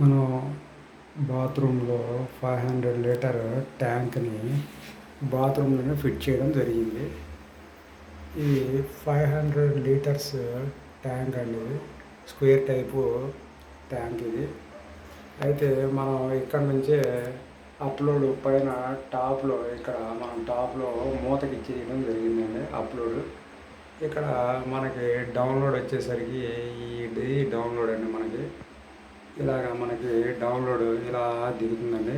మనం బాత్రూంలో five hundred litre ట్యాంక్ని బాత్రూంలోనే ఫిట్ చేయడం జరిగింది. ఇది ఫైవ్ హండ్రెడ్ లీటర్స్ ట్యాంక్ అండి స్క్వేర్ టైపు ట్యాంక్ ఇది. అయితే మనం ఇక్కడ నుంచే అప్లోడ్ పైన టాప్లో ఇక్కడ మనం టాప్లో మూతకి ఇచ్చేయడం జరిగిందండి అప్లోడ్. ఇక్కడ మనకి డౌన్లోడ్ వచ్చేసరికి ఇది డౌన్లోడ్ అండి మనకి. ఇలాగ మనకి డౌన్లోడ్ ఇలా దిగుతుందండి.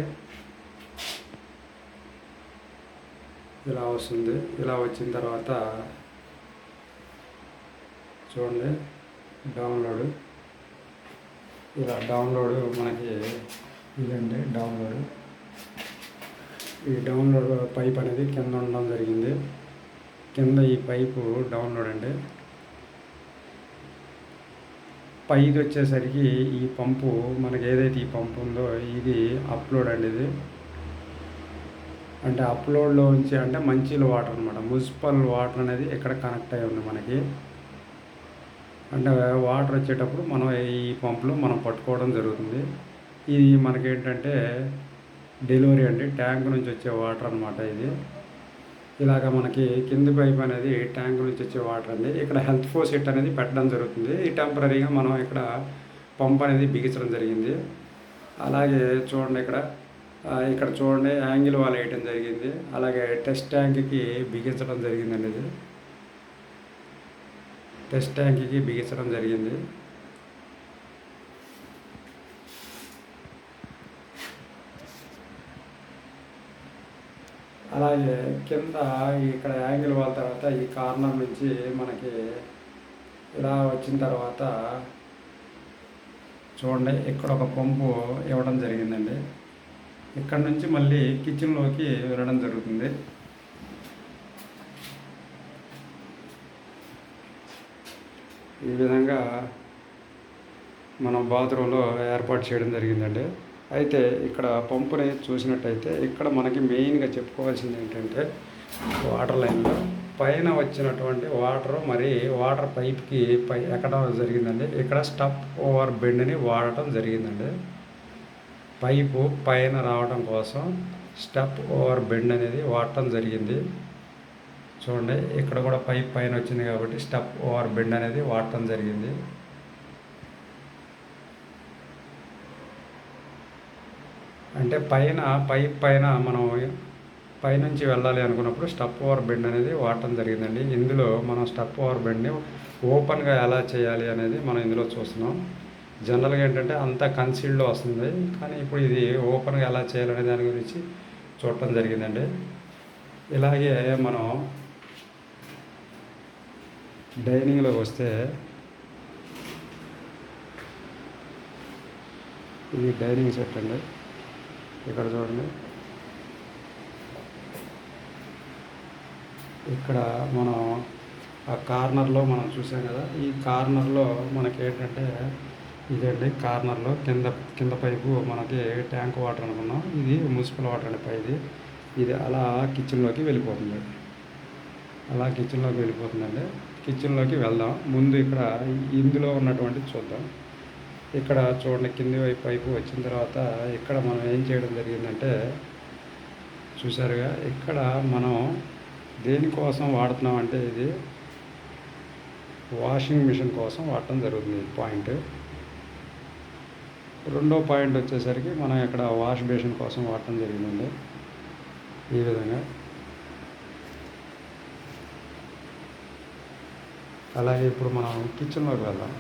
ఇలా వస్తుంది ఇలా వచ్చిన తర్వాత చూడండి డౌన్లోడ్ ఇలా డౌన్లోడ్ మనకి ఇదండి డౌన్లోడ్ ఈ డౌన్లోడ్ పైప్ అనేది కింద ఉండడం జరిగింది. కింద ఈ పైపు డౌన్లోడ్ అండి. పైది వచ్చేసరికి ఈ పంపు మనకి ఏదైతే ఈ పంపు ఉందో ఇది అప్లోడ్ అండి ఇది అంటే అప్లోడ్లో ఉంచి అంటే మంచిల వాటర్ అనమాట మున్సిపల్ వాటర్ అనేది ఇక్కడ కనెక్ట్ అయి ఉంది మనకి. అంటే వాటర్ వచ్చేటప్పుడు మనం ఈ పంపులో మనం పట్టుకోవడం జరుగుతుంది. ఇది మనకేంటంటే డెలివరీ అండి. ట్యాంక్ నుంచి వచ్చే వాటర్ అనమాట ఇది. ఇలాగ మనకి కింది పైప్ అనేది ట్యాంక్ నుంచి వచ్చే వాటర్ అండి. ఇక్కడ హెల్త్ ఫోసెట్ అనేది పెట్టడం జరుగుతుంది. ఈ టెంపరీగా మనం ఇక్కడ పంప్ అనేది బిగించడం జరిగింది. అలాగే చూడండి ఇక్కడ. ఇక్కడ చూడండి యాంగిల్ వాల్ వేయటం జరిగింది. అలాగే టెస్ట్ ట్యాంక్కి బిగించడం జరిగిందండి ఇది టెస్ట్ ట్యాంక్కి బిగించడం జరిగింది. అలాగే కింద ఇక్కడ యాంగిల్ వాళ్ళ తర్వాత ఈ కార్నర్ నుంచి మనకి ఇలా వచ్చిన తర్వాత చూడండి ఇక్కడ ఒక పంపు ఇవ్వడం జరిగిందండి. ఇక్కడ నుంచి మళ్ళీ కిచెన్లోకి వెళ్ళడం జరుగుతుంది. ఈ విధంగా మనం బాత్రూంలో ఏర్పాటు చేయడం జరిగిందండి. అయితే ఇక్కడ పంపుని చూసినట్టయితే ఇక్కడ మనకి మెయిన్గా చెప్పుకోవాల్సింది ఏంటంటే వాటర్ లైన్లో పైన వచ్చినటువంటి వాటర్ మరి వాటర్ పైప్కి పై ఎక్కడం జరిగిందండి. ఇక్కడ స్టప్ ఓవర్ బెండ్ని వాడటం జరిగిందండి. పైపు పైన రావడం కోసం స్టప్ ఓవర్ బెండ్ అనేది వాడటం జరిగింది. చూడండి ఇక్కడ కూడా పైప్ పైన వచ్చింది కాబట్టి స్టప్ ఓవర్ బెండ్ అనేది వాడటం జరిగింది. అంటే పైన పైప్ పైన మనం పైనుంచి వెళ్ళాలి అనుకున్నప్పుడు స్టప్ ఓవర్ బెండ్ అనేది వాడటం జరిగిందండి. ఇందులో మనం స్టప్ ఓవర్ బెండ్ని ఓపెన్గా ఎలా చేయాలి అనేది మనం ఇందులో చూస్తున్నాం. జనరల్గా ఏంటంటే అంతా కన్సీల్డ్లో వస్తుంది. కానీ ఇప్పుడు ఇది ఓపెన్గా ఎలా చేయాలనే దాని గురించి చూడటం జరిగిందండి. ఇలాగే మనం డైనింగ్లోకి వస్తే ఇది డైనింగ్ సెట్ అండి. ఇక్కడ చూడండి. ఇక్కడ మనం ఆ కార్నర్లో మనం చూసాం కదా ఈ కార్నర్లో మనకి ఏంటంటే ఇదండి కార్నర్లో కింద కింద పైపు మనకి ట్యాంక్ వాటర్ అనుకున్నాం. ఇది మున్సిపల్ వాటర్ అండి పైది. ఇది అలా కిచెన్లోకి వెళ్ళిపోతుంది. అలా కిచెన్లోకి వెళ్ళిపోతుందండి. కిచెన్లోకి వెళ్దాం. ముందు ఇక్కడ ఇందులో ఉన్నటువంటి చూద్దాం. ఇక్కడ చూడండి కింది వైపు పైపు వచ్చిన తర్వాత ఇక్కడ మనం ఏం చేయడం జరిగిందంటే చూసారుగా ఇక్కడ మనం దేనికోసం వాడుతున్నాం అంటే ఇది వాషింగ్ మిషన్ కోసం వాడటం జరుగుతుంది పాయింట్. రెండో పాయింట్ వచ్చేసరికి మనం ఇక్కడ వాష్ బేషన్ కోసం వాడటం జరిగిందండి. ఈ విధంగా. అలాగే ఇప్పుడు మనం కిచెన్లోకి వెళ్దాం.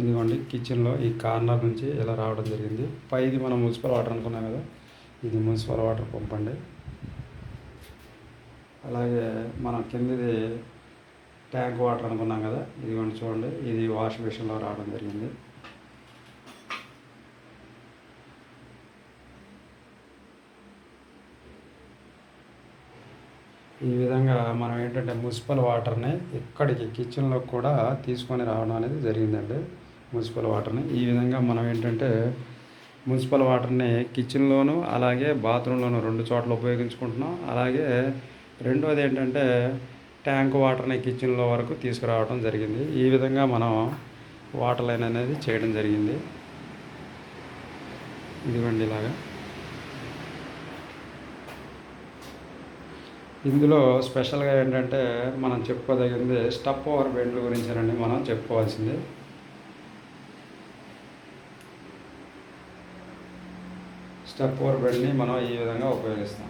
ఇదిగోండి కిచెన్లో ఈ కార్నర్ నుంచి ఇలా రావడం జరిగింది. పైది మనం మున్సిపల్ వాటర్ అనుకున్నాం కదా ఇది మున్సిపల్ వాటర్ పంప్ అండి. అలాగే మనం కిందిది ట్యాంక్ వాటర్ అనుకున్నాం కదా ఇదిగోండి చూడండి ఇది వాష్ బేసిన్లో రావడం జరిగింది. ఈ విధంగా మనం ఏంటంటే మున్సిపల్ వాటర్ని ఇక్కడికి కిచెన్లో కూడా తీసుకొని రావడం అనేది జరిగిందండి. మున్సిపల్ వాటర్ని. ఈ విధంగా మనం ఏంటంటే మున్సిపల్ వాటర్ని కిచెన్లోను అలాగే బాత్రూంలోను రెండు చోట్ల ఉపయోగించుకుంటున్నాం. అలాగే రెండోది ఏంటంటే ట్యాంక్ వాటర్ని కిచెన్లో వరకు తీసుకురావడం జరిగింది. ఈ విధంగా మనం వాటర్ లైన్ అనేది చేయడం జరిగింది. ఇదిగోండి ఇలాగా. ఇందులో స్పెషల్గా ఏంటంటే మనం చెప్పుకోదగింది స్టప్ ఓవర్ బెండ్ల గురించేనండి మనం చెప్పుకోవాల్సింది. స్టెప్ ఓవర్ బెడ్ని మనం ఈ విధంగా ఉపయోగిస్తాం.